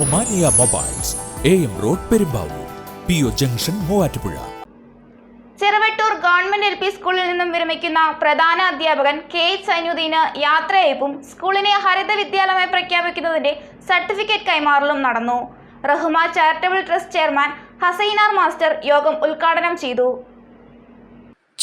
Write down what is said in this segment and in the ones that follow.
Omania mobiles A M road Perumbavoor P O junction Muvattupuzha. Cheruvattoor government L P സ്കൂളിൽ നിന്നും വിരമിക്കുന്ന പ്രധാന അധ്യാപകൻ കെ എച്ച് സൈനുദ്ദീന് യാത്രയയപ്പും സ്കൂളിനെ ഹരിത വിദ്യാലയമായി പ്രഖ്യാപിക്കുന്നതിന്റെ സർട്ടിഫിക്കറ്റ് കൈമാറലും നടന്നു. Rahma charitable trust chairman Hasainar master യോഗം ഉദ്ഘാടനം ചെയ്തു.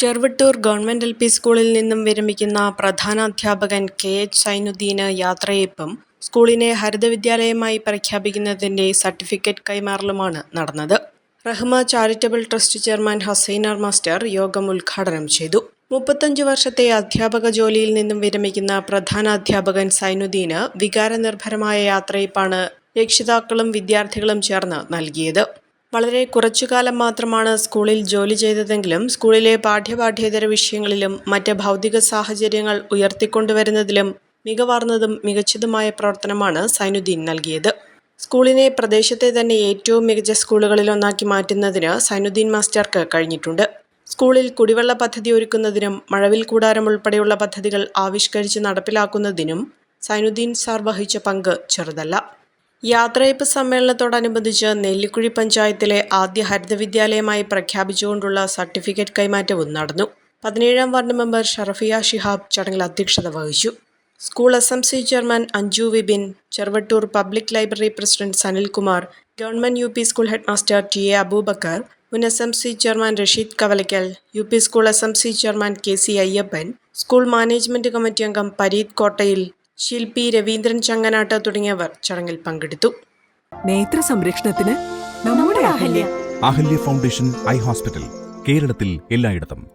ചെറുവട്ടൂർ ഗവൺമെന്റ് എൽ പി സ്കൂളിൽ നിന്നും വിരമിക്കുന്ന പ്രധാനാധ്യാപകൻ കെ എച്ച് സൈനുദ്ദീന് യാത്രയയപ്പും സ്കൂളിനെ ഹരിതവിദ്യാലയമായി പ്രഖ്യാപിക്കുന്നതിന്റെ സർട്ടിഫിക്കറ്റ് കൈമാറലുമാണ് നടന്നത്. Rahma charitable trust chairman Hasainar master യോഗം ഉദ്ഘാടനം ചെയ്തു. മുപ്പത്തഞ്ച് വർഷത്തെ അധ്യാപക ജോലിയിൽ നിന്നും വിരമിക്കുന്ന പ്രധാനാധ്യാപകൻ സൈനുദ്ദീന് വികാരനിർഭരമായ യാത്രയപ്പാണ് രക്ഷിതാക്കളും വിദ്യാർത്ഥികളും ചേർന്ന് നൽകിയത്. വളരെ കുറച്ചു കാലം മാത്രമാണ് സ്കൂളിൽ ജോലി ചെയ്തതെങ്കിലും സ്കൂളിലെ പാഠ്യപാഠ്യേതര വിഷയങ്ങളിലും മറ്റ് ഭൗതിക സാഹചര്യങ്ങൾ ഉയർത്തിക്കൊണ്ടുവരുന്നതിലും മികവാർന്നതും മികച്ചതുമായ പ്രവർത്തനമാണ് സൈനുദ്ദീൻ നൽകിയത്. സ്കൂളിനെ പ്രദേശത്തെ തന്നെ ഏറ്റവും മികച്ച സ്കൂളുകളിലൊന്നാക്കി മാറ്റുന്നതിന് സൈനുദ്ദീൻ മാസ്റ്റർക്ക് കഴിഞ്ഞിട്ടുണ്ട്. സ്കൂളിൽ കുടിവെള്ള പദ്ധതി ഒരുക്കുന്നതിനും മഴവിൽ കൂടാരം ഉൾപ്പെടെയുള്ള പദ്ധതികൾ ആവിഷ്കരിച്ച് നടപ്പിലാക്കുന്നതിനും സൈനുദ്ദീൻ സാർ വഹിച്ച പങ്ക് ചെറുതല്ല. യാത്രയപ്പ് സമ്മേളനത്തോടനുബന്ധിച്ച് നെല്ലിക്കുഴി പഞ്ചായത്തിലെ ആദ്യ ഹരിത വിദ്യാലയമായി പ്രഖ്യാപിച്ചുകൊണ്ടുള്ള സർട്ടിഫിക്കറ്റ് കൈമാറ്റവും നടന്നു. പതിനേഴാം വാർഡ് മെമ്പർ ഷറഫിയ ഷിഹാബ് ചടങ്ങിൽ അധ്യക്ഷത വഹിച്ചു. School S chairman Anju Vibin Cheruvattoor public library president Sanilkumar government U P school head master T A Aboobacker മുൻ S M C chairman Rasheed Kavalakkal U P school S M C chairman K C Ayyappan school management committee അംഗം പരീത് കോട്ടയിൽ ശില്പി രവീന്ദ്രൻ ചങ്ങനാട്ട് തുടങ്ങിയവർ ചടങ്ങിൽ പങ്കെടുത്തു. നേത്ര സംരക്ഷണത്തിന് നമ്മുടെ Ahalya. Ahalya foundation eye hospital കേരളത്തിൽ എല്ലായിടത്തും.